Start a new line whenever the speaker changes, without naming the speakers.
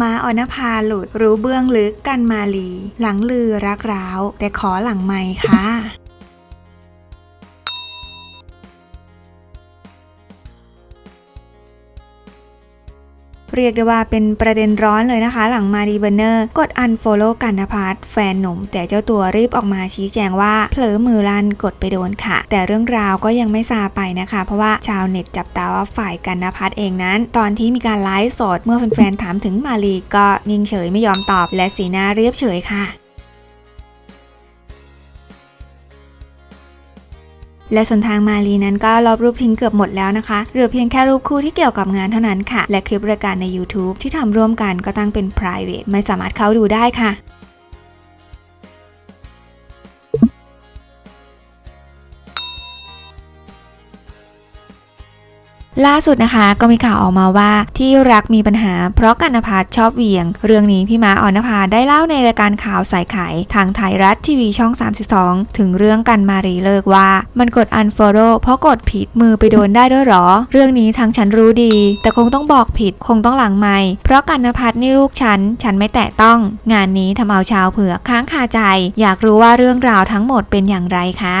มาอนภาหลุดรู้เบื้องลึกกันมาลี หลังลือรักร้าว แต่ขอหลังไม่ค่ะ เรียกได้ว่าเป็นประเด็นร้อนเลยนะคะ หลังมารีเบอร์เนอร์กดอันโฟโล่กันนภัสแฟนหนุ่ม แต่เจ้าตัวรีบออกมาชี้แจงว่าเผลอมือลั่นกดไปโดนค่ะ แต่เรื่องราวก็ยังไม่ซาไปนะคะ เพราะว่าชาวเน็ตจับตาว่าฝ่ายกันนภัสเองนั้น ตอนที่มีการไลฟ์สดเมื่อแฟนๆถามถึงมารีก็นิ่งเฉยไม่ยอมตอบ และสีหน้าเรียบเฉยค่ะ และส่วนทางมาลีนั้นก็ลบรูปทิ้งเกือบหมดแล้วนะคะเหลือเพียงแค่รูปคู่ที่เกี่ยวกับงานเท่านั้นค่ะ และคลิปรายการใน YouTube ที่ทำร่วมกันก็ตั้งเป็น private ไม่สามารถเข้าดูได้ค่ะ ล่าสุดนะคะก็มีข่าวออกมาว่าที่รักมีปัญหา เพราะกันภัทรชอบเหวี่ยง เรื่องนี้พี่ม้าออนภาได้เล่าในรายการข่าวสายไข่ทางไทยรัฐทีวีช่อง 32 ถึงเรื่องกันมารีเลิกว่า มันกด unfollow เพราะกดผิดมือไปโดนได้ด้วยหรอ เรื่องนี้ทางฉันรู้ดี แต่คงต้องบอกผิดคงต้องหลังไม่เพราะกันภัทรนี่ลูกฉัน ฉันไม่แตะต้อง งานนี้ทำเอาชาวเผือกค้างคาใจ อยากรู้ว่าเรื่องราวทั้งหมดเป็นอย่างไรค่ะ